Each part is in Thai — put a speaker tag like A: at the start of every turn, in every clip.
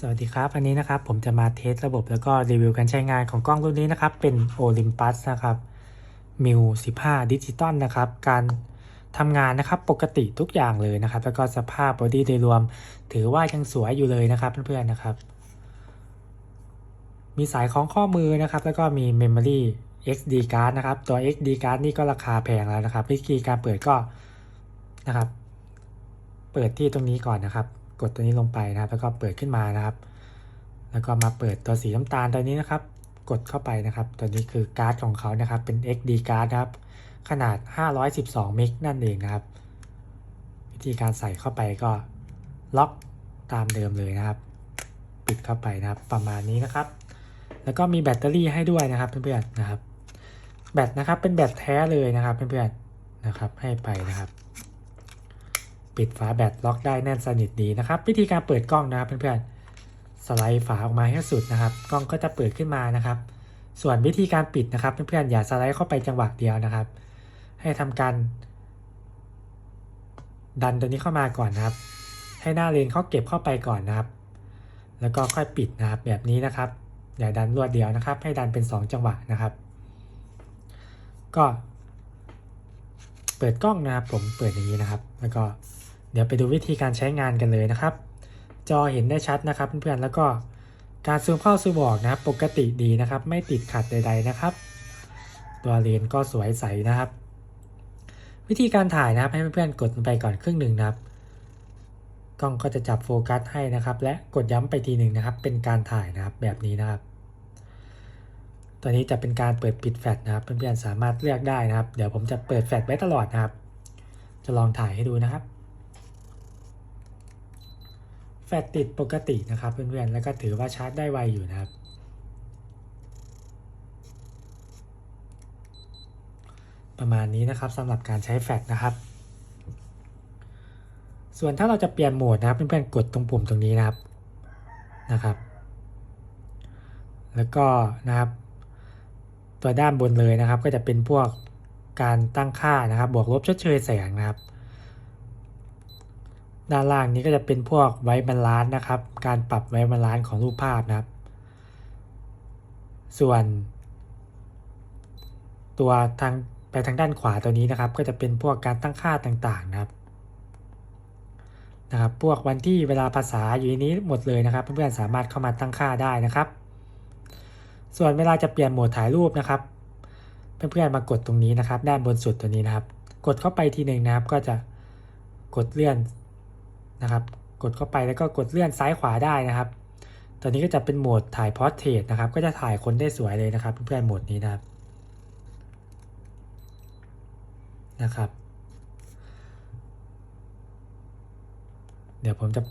A: สวัสดีครับ อันนี้นะครับผมจะมาเทสระบบแล้วก็รีวิวการใช้งานของกล้องรุ่นนี้นะครับ เป็น Olympus นะครับ m i 15 ดิจิตอลนะครับ การทำงานนะครับปกติทุกอย่างเลยนะครับ แล้วก็สภาพบอดี้โดยรวม ถือว่ายังสวยอยู่เลยนะครับเพื่อนๆนะครับ มีสายคล้องข้อมือนะครับ แล้วก็มี Memory XD card นะครับ ตัว XD card นี่ก็ราคาแพงแล้วนะครับวิธีการเปิดก็นะครับ เปิดที่ตรงนี้ก่อนนะครับ กดตัวนี้ลงไปนะครับ แล้วก็เปิดขึ้นมานะครับ แล้วก็มาเปิดตัวสีน้ำตาลตัวนี้นะครับ กดเข้าไปนะครับ ตัวนี้คือการ์ดของเขานะครับ เป็น XD card นะครับ ขนาด 512 เมกนั่นเองนะครับ วิธีการใส่เข้าไปก็ล็อกตามเดิมเลยนะครับ ปิดเข้าไปนะครับ ประมาณนี้นะครับ แล้วก็มีแบตเตอรี่ให้ด้วยนะครับเพื่อนๆนะครับ แบตนะครับเป็นแบตแท้เลยนะครับเพื่อนๆนะครับ ให้ไปนะครับ ปิดฝาแบตล็อกได้แน่นสนิทดีนะครับ วิธีการเปิดกล้องนะครับเพื่อนๆสไลด์ฝาออกมาให้สุดนะครับ กล้องก็จะเปิดขึ้นมานะครับ ส่วนวิธีการปิดนะครับเพื่อนๆอย่าสไลด์เข้าไปจังหวะเดียวนะครับ ให้ทำการดันตัวนี้เข้ามาก่อนนะครับ ให้หน้าเลนเขาเก็บเข้าไปก่อนนะครับ แล้วก็ค่อยปิดนะครับแบบนี้นะครับ อย่าดันรวดเดียวนะครับ ให้ดันเป็น 2 จังหวะนะครับ ก็ เปิดกล้องนะครับ ผมเปิดอย่างนี้นะครับ แล้วก็ เดี๋ยวไปดูวิธีการใช้งานกันเลยนะครับ จอเห็นได้ชัดนะครับเพื่อนๆแล้วก็การซูมเข้าซูมออกนะครับปกติดีนะครับ ไม่ติดขัดใด ๆนะครับ ตัวเลนก็สวยใสนะครับ วิธีการถ่ายนะครับให้เพื่อนๆกดไปก่อนครึ่งหนึ่งนะครับกล้องก็จะจับโฟกัสให้นะครับ และกดย้ำไปทีหนึ่งนะครับ เป็นการถ่ายนะครับแบบนี้นะครับ ตัวนี้จะเป็นการเปิดปิดแฟลชนะครับ เพื่อนๆสามารถเลือกได้นะครับ เดี๋ยวผมจะเปิดแฟลชไว้ตลอดนะครับ จะลองถ่ายให้ดูนะครับ แฟลชติดปกตินะครับเพื่อนๆ แล้วก็ถือว่าชาร์จได้ไวอยู่นะครับ ประมาณนี้นะครับสำหรับการใช้แฟลชนะครับ ส่วนถ้าเราจะเปลี่ยนโหมดนะครับเพื่อนๆ กดตรงปุ่มตรงนี้นะครับนะครับ แล้วก็นะครับ ตัวด้านบนเลยนะครับ ก็จะเป็นพวกการตั้งค่านะครับ บวกลบชดเชยแสงนะครับ ด้านล่างนี้ก็จะเป็นพวกไว้บาลานซ์นะครับ การปรับไว้บาลานซ์ของรูปภาพนะครับ ส่วน ตัวทางไปทางด้านขวาตัวนี้นะครับ ก็จะเป็นพวกการตั้งค่าต่างๆนะครับนะครับ พวกวันที่เวลาภาษาอยู่ในนี้หมดเลยนะครับ เพื่อนๆสามารถเข้ามาตั้งค่าได้นะครับ ส่วนเวลาจะเปลี่ยนโหมดถ่ายรูปนะครับ เพื่อนๆมากดตรงนี้นะครับ ด้านบนสุดตัวนี้นะครับ กดเข้าไปทีหนึ่งนะครับ ก็จะกดเลื่อน นะครับ กดเข้าไปแล้วก็กดเลื่อนซ้ายขวาได้นะครับตัวนี้ก็จะเป็นโหมดถ่ายพอร์เทรตนะครับ ก็จะถ่ายคนได้สวยเลยนะครับ เพื่อนๆโหมดนี้นะครับ นะครับ เดี๋ยวผมจะ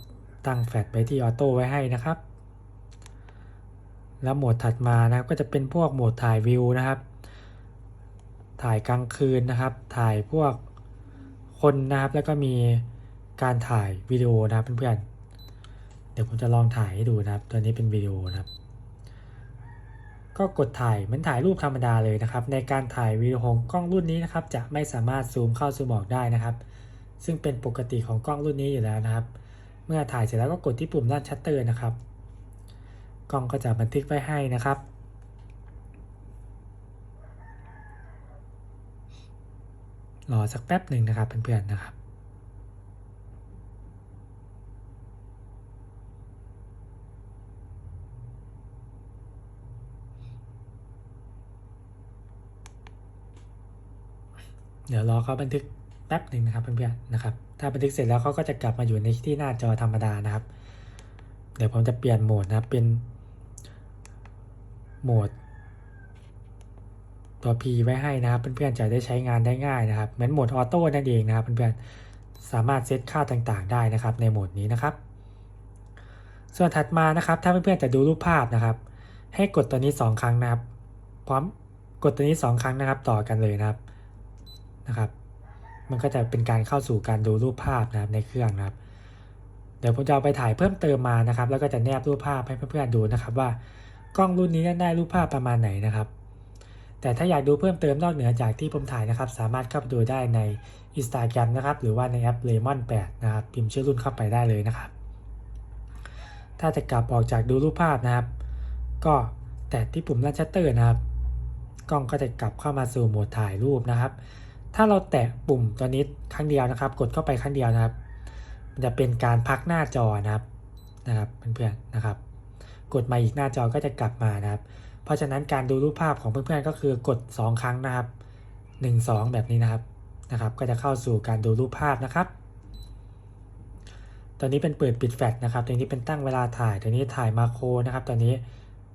A: ตั้งแฟลชไปที่ออโต้ไว้ให้นะครับ แล้วโหมดถัดมานะครับ ก็จะเป็นพวกโหมดถ่ายวิวนะครับ ถ่ายกลางคืนนะครับ ถ่ายพวกคนนะครับ แล้วก็มี การถ่ายวิดีโอนะครับเพื่อนๆ เดี๋ยวผมจะลองถ่ายให้ดูนะครับ ตัวนี้เป็นวิดีโอนะครับ ก็กดถ่ายเหมือนถ่ายรูปธรรมดาเลยนะครับ ในการถ่ายวิดีโอของกล้องรุ่นนี้นะครับ จะไม่สามารถซูมเข้าซูมออกได้นะครับ ซึ่งเป็นปกติของกล้องรุ่นนี้อยู่แล้วนะครับ เมื่อถ่ายเสร็จแล้วก็กดที่ปุ่มด้านชัตเตอร์นะครับ กล้องก็จะบันทึกไว้ให้นะครับรอสักแป๊บหนึ่งนะครับเพื่อนๆนะครับ เดี๋ยวรอเขาบันทึกแป๊บหนึ่งนะครับเพื่อนๆนะครับ ถ้าบันทึกเสร็จแล้วเขาก็จะกลับมาอยู่ในที่หน้าจอธรรมดานะครับ เดี๋ยวผมจะเปลี่ยนโหมดนะครับเป็นโหมดตัว P ไว้ให้นะครับเพื่อนๆจะได้ใช้งานได้ง่ายนะครับเหมือนโหมดออโต้นั่นเองนะครับเพื่อนๆสามารถเซตค่าต่างๆ ได้นะครับในโหมดนี้นะครับ ส่วนถัดมานะครับ ถ้าเพื่อนๆจะดูรูปภาพนะครับ ให้กดตัวนี้ 2 ครั้งนะครับ พร้อมกดตัวนี้ 2 ครั้งนะครับ ต่อกันเลยนะครับ นะครับ มันก็จะเป็นการเข้าสู่การดูรูปภาพนะครับในเครื่องนะครับ เดี๋ยวผมจะเอาไปถ่ายเพิ่มเติมมานะครับ แล้วก็จะแนบรูปภาพให้เพื่อนๆดูนะครับว่ากล้องรุ่นนี้ได้รูปภาพประมาณไหนนะครับ แต่ถ้าอยากดูเพิ่มเติมนอกเหนือจากที่ผมถ่ายนะครับ สามารถเข้าไปดูได้ใน Instagram นะครับ หรือว่าในแอป Lemon 8 นะครับ พิมพ์ชื่อรุ่นเข้าไปได้เลยนะครับ ถ้าจะกลับออกจากดูรูปภาพนะครับ ก็แตะที่ปุ่มลันชัตเตอร์นะครับ กล้องก็จะกลับเข้ามาสู่โหมดถ่ายรูปนะครับ ถ้าเราแตะปุ่มตัวนี้ครั้งเดียวนะครับ กดเข้าไปครั้งเดียวนะครับ มันจะเป็นการพักหน้าจอนะครับนะครับเพื่อนๆนะครับ กดมาอีกหน้าจอก็จะกลับมานะครับ เพราะฉะนั้นการดูรูปภาพของเพื่อนๆก็คือกด 2 ครั้งนะครับ 1 2 แบบนี้นะครับนะครับ ก็จะเข้าสู่การดูรูปภาพนะครับตอนนี้เป็นเปิดปิดแฟลชนะครับ ตัวนี้เป็นตั้งเวลาถ่าย ตัวนี้ถ่ายมาโครนะครับตอนนี้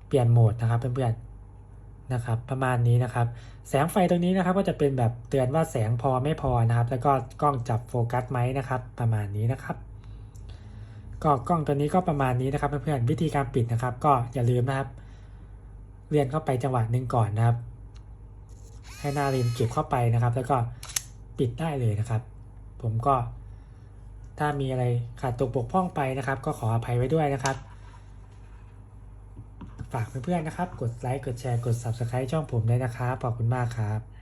A: เปลี่ยนโหมดนะครับเพื่อนๆ นะครับประมาณนี้นะครับ แสงไฟตรงนี้นะครับก็จะเป็นแบบเตือนว่าแสงพอไม่พอนะครับ แล้วก็กล้องจับโฟกัสไหมนะครับ ประมาณนี้นะครับ ก็กล้องตัวนี้ก็ประมาณนี้นะครับเพื่อนๆวิธีการปิดนะครับ ก็อย่าลืมนะครับเลื่อนเข้าไปจังหวะหนึ่งก่อนนะครับ ให้หน้าเลนเก็บเข้าไปนะครับ แล้วก็ปิดได้เลยนะครับ ผมก็ถ้ามีอะไรขาดตกบกพร่องไปนะครับ ก็ขออภัยไว้ด้วยนะครับ ฝากเพื่อนๆนะครับ กดไลค์ กดแชร์ กด Subscribe ช่องผมด้วยนะครับ ขอบคุณมากครับ